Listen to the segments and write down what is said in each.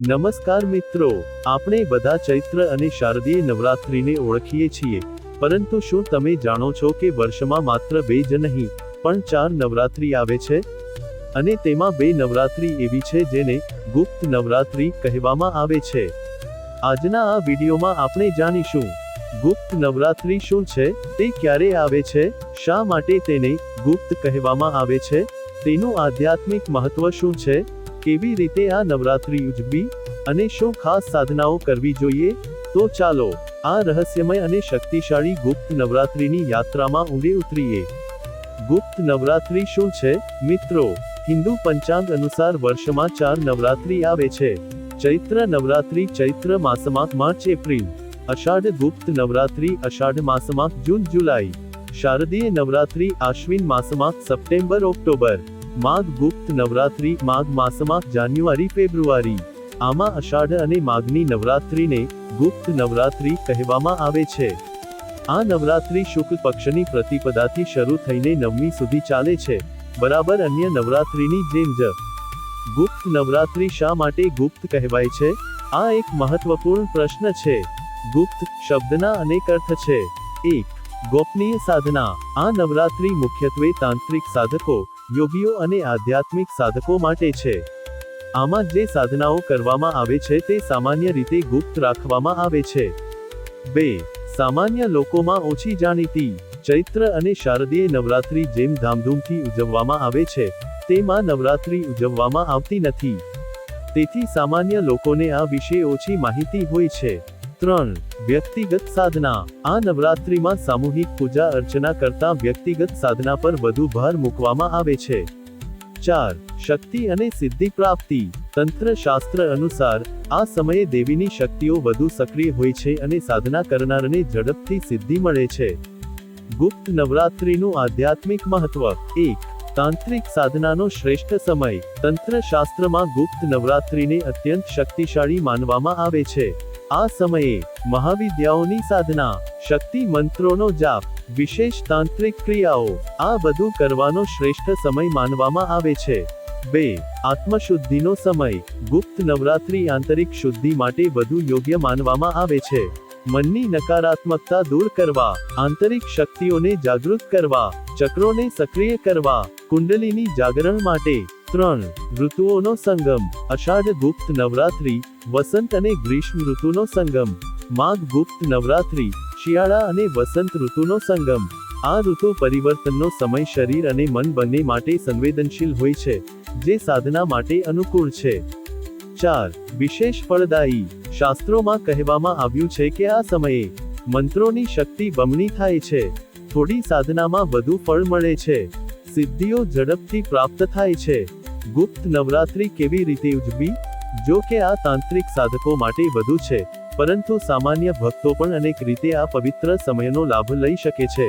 નમસ્કાર મિત્રો, આપણે બધા ચૈત્ર અને શારદીય નવરાત્રિને ઓળખીએ છીએ. પરંતુ શું તમે જાણો છો કે વર્ષમાં માત્ર બે જ નહીં, પણ ચાર નવરાત્રિ આવે છે? અને તેમાં બે નવરાત્રિ એવી છે જેને ગુપ્ત નવરાત્રિ કહેવામાં આવે છે. આજના આ વિડીયોમાં આપણે જાણીશું, ગુપ્ત નવરાત્રિ શું છે, તે ક્યારે આવે છે, શા માટે તેને ગુપ્ત કહેવામાં આવે છે, તેનું આધ્યાત્મિક મહત્વ શું છે કેવી રીતે આ નવરાત્રિ ઉજવવી અને શું ખાસ સાધનાઓ કરવી જોઈએ? તો ચાલો, આ રહસ્યમય અને શક્તિશાળી ગુપ્ત નવરાત્રિની યાત્રામાં ઊંડે ઉતરીએ. ગુપ્ત નવરાત્રિ શું છે? મિત્રો, હિન્દુ પંચાંગ અનુસાર વર્ષમાં ચાર નવરાત્રિ આવે છે. ચૈત્ર નવરાત્રિ ચૈત્ર માસમાં માર્ચ એપ્રિલ. અષાઢ ગુપ્ત નવરાત્રી અષાઢ માસમાં જૂન જુલાઈ. શારદીય નવરાત્રિ આશ્વિન માસમાં સપ્ટેમ્બર ઓક્ટોબર. માઘ ગુપ્ત નવરાત્રિ માઘ માસમાં જાન્યુઆરી ફેબ્રુઆરી આમાં અષાઢ અને માઘની નવરાત્રિને ગુપ્ત નવરાત્રિ કહેવામાં આવે છે આ નવરાત્રિ શુક્લ પક્ષની પ્રતિપદાથી શરૂ થઈને નવમી સુધી ચાલે છે। બરાબર અન્ય નવરાત્રિની જેમ જ। ગુપ્ત નવરાત્રિ શા માટે ગુપ્ત કહેવાય છે? આ એક મહત્વપૂર્ણ પ્રશ્ન છે। ગુપ્ત શબ્દના અનેક અર્થ છે। એક, ગોપનીય સાધના। આ નવરાત્રિ મુખ્યત્વે તાંત્રિક સાધકો યોગીઓ અને આધ્યાત્મિક સાધકો માટે છે. આમાં જે સાધનાઓ કરવામાં આવે છે તે સામાન્ય રીતે ગુપ્ત રાખવામાં આવે છે. બે, સામાન્ય લોકોમાં ઓછી જાણીતી, ચૈત્ર અને શારદીય નવરાત્રિ જેમ ધામધૂમથી ઉજવવામાં આવે છે, તેમાં નવરાત્રિ ઉજવવામાં આવતી નથી. તેથી સામાન્ય લોકોને આ વિશે ઓછી માહિતી હોય છે. ત્રણ વ્યક્તિગત સાધના. આ નવરાત્રિમાં સામૂહિક પૂજા અર્ચના કરતા વ્યક્તિગત સાધના પર વધુ ભાર મૂકવામાં આવે છે. ચાર, શક્તિ અને સિદ્ધિ પ્રાપ્તિ. તંત્ર શાસ્ત્ર અનુસાર, આ સમયે દેવીની શક્તિઓ વધુ સક્રિય હોય છે અને સાધના કરનારને ઝડપથી સિદ્ધિ મળે છે. ગુપ્ત નવરાત્રિનું આધ્યાત્મિક મહત્વ. એક, તાંત્રિક સાધનાનો શ્રેષ્ઠ સમય. તંત્ર શાસ્ત્રમાં ગુપ્ત નવરાત્રિને અત્યંત શક્તિશાળી માનવામાં આવે છે. આ સમયે મહાવિદ્યાઓની સાધના, શક્તિ મંત્રોનો જાપ, વિશેષ તાંત્રિક ક્રિયાઓ, આ બધું કરવાનો શ્રેષ્ઠ સમય માનવામાં આવે છે. બે, આત્મશુદ્ધિનો સમય, ગુપ્ત નવરાત્રિ આંતરિક શુદ્ધિ માટે વધુ યોગ્ય માનવામાં આવે છે. મનની નકારાત્મકતા દૂર કરવા, આંતરિક શક્તિઓને જાગૃત કરવા, ચક્રોને સક્રિય કરવા, કુંડલીની જાગરણ માટે ત્રણ ઋતુઓનો સંગમ, અષાઢ ગુપ્ત નવરાત્રિ, વસંત અને ગ્રીષ્મ ઋતુનો સંગમ, માઘ ગુપ્ત નવરાત્રિ, શિયાળા અને વસંત ઋતુનો સંગમ. આ ઋતુ પરિવર્તનનો સમય શરીર અને મન બંને માટે સંવેદનશીલ હોય છે, જે સાધના માટે અનુકૂળ છે. ચાર, વિશેષ ફળદાયી. શાસ્ત્રોમાં કહેવામાં આવ્યું છે કે આ સમયે મંત્રોની શક્તિ બમણી થાય છે. થોડી સાધનામાં વધુ ફળ મળે છે. સિદ્ધિઓ ઝડપથી પ્રાપ્ત થાય છે. ગુપ્ત નવરાત્રિ કેવી રીતે ઉજવી જો કે આ તાંત્રિક સાધકો માટે વધુ છે, પરંતુ સામાન્ય ભક્તો પણ અનેક રીતે આ પવિત્ર સમયનો લાભ લઈ શકે છે.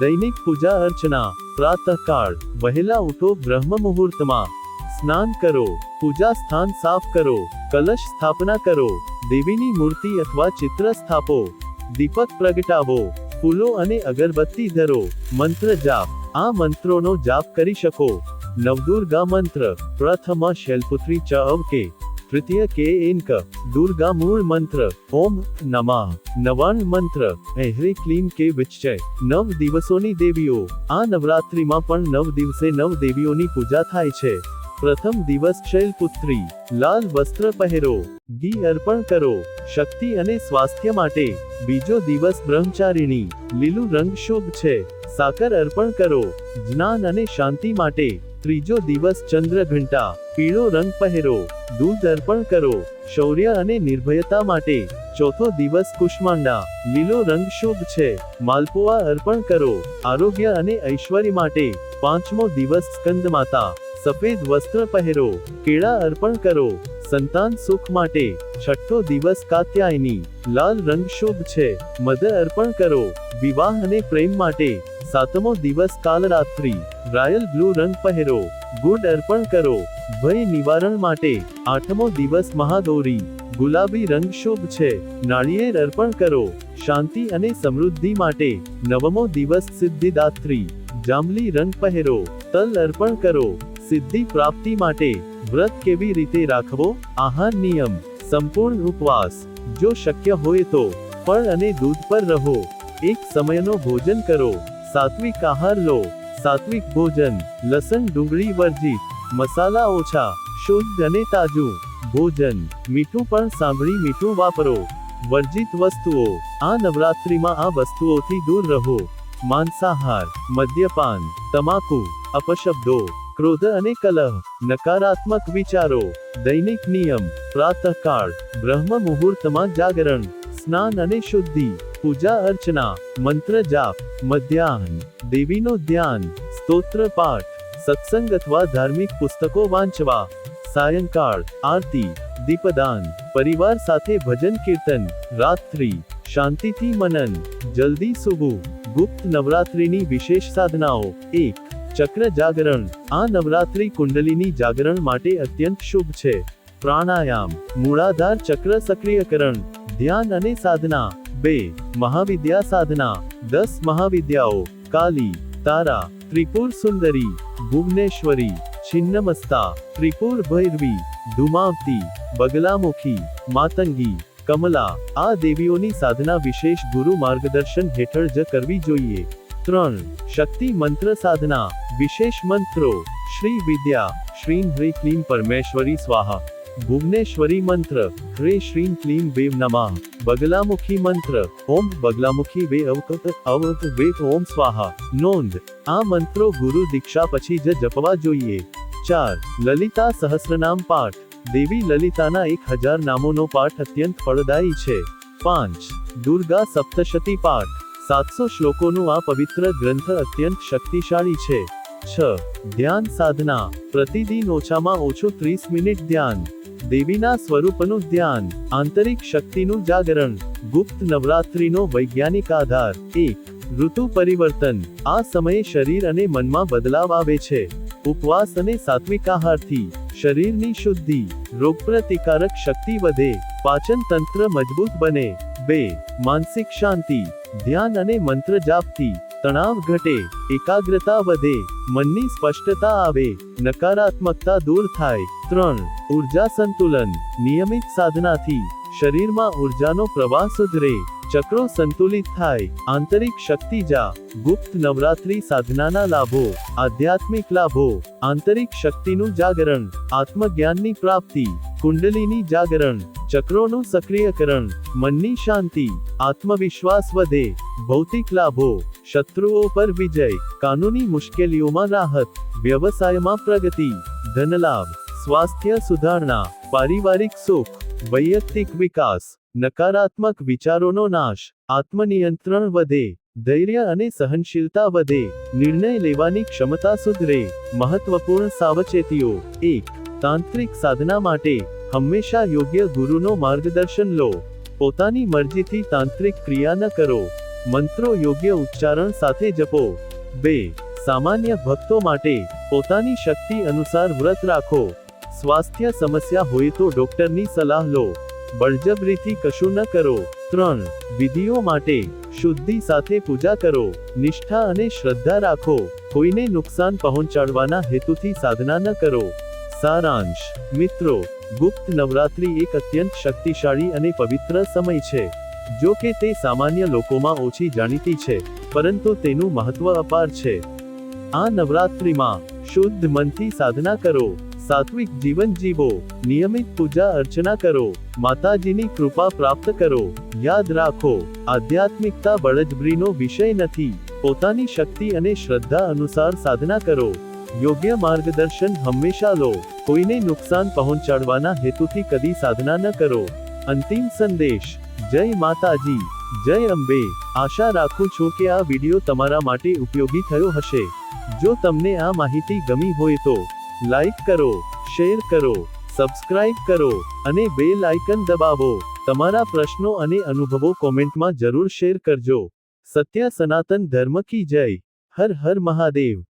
દૈનિક પૂજા અર્ચના, પ્રાતઃકાળ, વહેલા ઉઠો બ્રહ્મ મુહૂર્તમાં, સ્નાન કરો, પૂજા સ્થાન સાફ કરો, કલશ સ્થાપના કરો, દેવીની મૂર્તિ અથવા ચિત્ર સ્થાપો, દીપક પ્રગટાવો, ફૂલો અને અગરબત્તી ધરો, મંત્ર જાપ, આ મંત્રોનો જાપ કરી શકો. નવદુર્ગા મંત્ર પ્રથમ શૈલપુત્રી ચ અવકે તૃતીય કે એનક દુર્ગા મૂળ મંત્ર ઓમ નમઃ નવાણ મંત્ર એહરી ક્લીમ કે વિચય નવ દિવસોની દેવીઓ આ નવરાત્રિમાં પણ નવ દિવસે નવ દેવીઓની પૂજા થાય છે પ્રથમ દિવસ શૈલપુત્રી લાલ વસ્ત્ર પહેરો ઘી અર્પણ કરો શક્તિ અને સ્વાસ્થ્ય માટે બીજો દિવસ બ્રહ્મચારિણી લીલું રંગ શુભ છે સાકર અર્પણ કરો જ્ઞાન અને શાંતિ માટે ત્રીજો દિવસ ચંદ્ર ઘંટા, પીળો રંગ પહેરો, દૂધ અર્પણ કરો, શૌર્ય અને નિર્ભયતા માટે. ચોથો દિવસ કુષ્માંડા, લીલો રંગ શુભ છે, માલપુઆ અર્પણ કરો, આરોગ્ય અને ઐશ્વર્ય માટે. પાંચમો દિવસ સ્કંદ માતા સફેદ વસ્ત્ર પહેરો, કેળા અર્પણ કરો, સંતાન સુખ માટે. છઠ્ઠો દિવસ કાત્યાયની, લાલ રંગ શુભ છે, મધ અર્પણ કરો, વિવાહ અને પ્રેમ માટે. સાતમો દિવસ કાલરાત્રિ રાયલ બ્લુ રંગ પહેરો. ગુડ અર્પણ કરો. ભય નિવારણ માટે આઠમો દિવસ મહાદોરી ગુલાબી રંગ શુભ છે. નાળિયેર અર્પણ કરો. શાંતિ અને સમૃદ્ધિ માટે નવમો દિવસ સિદ્ધિદાત્રી. જાંબલી રંગ પહેરો. તલ અર્પણ કરો. સિદ્ધિ પ્રાપ્તિ માટે વ્રત કેવી રીતે રાખવો? આહાર નિયમ. સંપૂર્ણ ઉપવાસ. જો શક્ય હોય તો ફળ અને દૂધ પર રહો. એક સમયનો ભોજન કરો. સાત્વિક આહાર લો. સાત્વિક ભોજન, લસણ, ડુંગળી વર્જિત મસાલા ઓછા, શુદ્ધ અને તાજું. ભોજન, મીઠું પણ સાંભળી મીઠું વાપરો. વર્જિત વસ્તુઓ, આ નવરાત્રિમાં આ વસ્તુઓથી દૂર રહો. માંસાહાર, મદ્યપાન, તમાકુ, અપશબ્દો, ક્રોધ અને કલહ, નકારાત્મક વિચારો, દૈનિક નિયમ, પ્રાતઃકાળ, બ્રહ્મ મુહૂર્તમાં જાગરણ, સ્નાન અને શુદ્ધિ. પૂજા અર્ચના, મંત્ર જાપ, મધ્યાહન, દેવીનો ધ્યાન, સ્તોત્ર પાઠ, સત્સંગ અથવા ધાર્મિક પુસ્તકો વાંચવા, સાયંકાળ, આરતી, દીપદાન, પરિવાર સાથે ભજન કીર્તન, રાત્રિ, શાંતિથી મનન, જલ્દી સુવું, ગુપ્ત નવરાત્રિની વિશેષ સાધનાઓ, એક, ચક્ર જાગરણ, આ નવરાત્રિ કુંડલીની જાગરણ માટે અત્યંત શુભ છે. પ્રાણાયામ, મૂળાધાર ચક્ર સક્રિયકરણ, ધ્યાન અને સાધના બે, મહાવિદ્યા સાધના, દસ મહાવિદ્યાઓ, કાલી, તારા, ત્રિપુર સુંદરી, ભુવનેશ્વરી, છિન્નમસ્તા, ત્રિપુર ભૈરવી, ધુમાવતી, બગલામુખી, માતંગી, કમલા, આ દેવીઓની સાધના વિશેષ ગુરુ માર્ગદર્શન હેઠળ જ કરવી જોઈએ. ત્રણ, શક્તિ મંત્ર સાધના, વિશેષ મંત્રો, શ્રી વિદ્યા, શ્રી હ્રી ક્લીમ પરમેશ્વરી સ્વાહા. ભુવનેશ્વરી મંત્ર હ્રે શ્રીમ ક્લીમ વેવ નમા. બગલામુખી મંત્ર, ઓમ બગલામુખી વે અવકત, અવત વે ઓમ સ્વાહા. નોંધ, આ મંત્રો ગુરુ દીક્ષા પછી જ જપવા જોઈએ. ચાર, લલિતા સહસ્રનામ પાઠ. દેવી લલિતાના એક હજાર નામોનો પાઠ અત્યંત ફળદાયી છે. પાંચ, દુર્ગા સપ્તશતી પાઠ. સાતસો શ્લોકોનું આ પવિત્ર ગ્રંથ અત્યંત શક્તિશાળી છે. છ ધ્યાન સાધના. પ્રતિદિન ઓછામાં ઓછું ત્રીસ મિનિટ ધ્યાન. દેવીના સ્વરૂપનું ધ્યાન. આંતરિક શક્તિનું જાગરણ. ગુપ્ત નવરાત્રિનો વૈજ્ઞાનિક આધાર. એક, ઋતુ પરિવર્તન. આ સમયે શરીર અને મનમાં બદલાવ આવે છે. ઉપવાસ અને સાત્વિક આહારથી શરીરની શુદ્ધિ, રોગપ્રતિકારક શક્તિ વધે. પાચન તંત્ર મજબૂત બને. બે, માનસિક શાંતિ. ધ્યાન અને મંત્ર જાપથી. તણાવ ઘટે, એકાગ્રતા વધે, મનની સ્પષ્ટતા આવે, નકારાત્મકતા દૂર થાય. ત્રણ, ઊર્જા સંતુલન. નિયમિત સાધનાથી શરીરમાં ઉર્જાનો પ્રવાહ સુધરે, ચક્રો સંતુલિત થાય. આંતરિક શક્તિ જા, ગુપ્ત નવરાત્રી સાધનાના લાભો, આધ્યાત્મિક લાભો, આંતરિક શક્તિનું જાગરણ, આત્મજ્ઞાનની પ્રાપ્તિ, કુંડલીની જાગરણ. ચક્રોનું સક્રિયકરણ. મનની શાંતિ, આત્મવિશ્વાસ વધે. ભૌતિક લાભો, શત્રુઓ પર વિજય. કાનૂની મુશ્કેલીઓમાં રાહત. વ્યવસાયમાં પ્રગતિ. ધનલાભ, સ્વાસ્થ્ય સુધારણા. પારિવારિક સુખ, વૈયક્તિક વિકાસ. નકારાત્મક વિચારોનો નાશ. આત્મનિયંત્રણ વધે. ધૈર્ય અને સહનશીલતા વધે. નિર્ણય લેવાની ક્ષમતા સુધરે. મહત્વપૂર્ણ સાવચેતીઓ. એક, તાંત્રિક સાધના માટે હંમેશા યોગ્ય ગુરુનો માર્ગદર્શન લો. પોતાની મરજીથી તાંત્રિક ક્રિયા ન કરો. મંત્રો યોગ્ય ઉચ્ચારણ સાથે જપો. બે, સામાન્ય ભક્તો માટે પોતાની શક્તિ અનુસાર વ્રત રાખો. સ્વાસ્થ્ય સમસ્યા હોય તો ડોક્ટરની સલાહ લો. બળજબરીથી કશું ન કરો. ત્રણ, વિધિઓ માટે શુદ્ધિ સાથે પૂજા કરો. નિષ્ઠા અને શ્રદ્ધા રાખો. કોઈને નુકસાન પહોંચાડવાના હેતુથી સાધના ન કરો. સારાંશ, મિત્રો ગુપ્ત નવરાત્રિ એક અત્યંત શક્તિશાળી અને પવિત્ર સમય છે, જો કે તે સામાન્ય લોકોમાં ઓછી જાણીતી છે, પરંતુ તેનું મહત્વ અપાર છે. આ નવરાત્રિમાં શુદ્ધ મનથી સાધના કરો, સાત્વિક જીવન જીવો, નિયમિત પૂજા અર્ચના કરો, માતાજીની કૃપા પ્રાપ્ત કરો, યાદ રાખો, આધ્યાત્મિકતા બળજબરીનો વિષય નથી, પોતાની શક્તિ અને શ્રદ્ધા અનુસાર સાધના કરો. યોગ્ય માર્ગદર્શન હંમેશા લો. કોઈને નુકસાન પહોંચાડવાના હેતુથી કદી સાધના ન કરો. અંતિમ સંદેશ. જય માતાજી. જય અંબે. આશા રાખું છું કે આ વિડિયો તમારા માટે ઉપયોગી થયો હશે. જો તમને આ માહિતી ગમી હોય તો, લાઈક કરો, શેર કરો, સબસ્ક્રાઇબ કરો અને બેલ આઇકન દબાવો. તમારા પ્રશ્નો અને અનુભવો કોમેન્ટમાં જરૂર શેર કરજો. સત્ય સનાતન ધર્મ કી જય. હર હર મહાદેવ.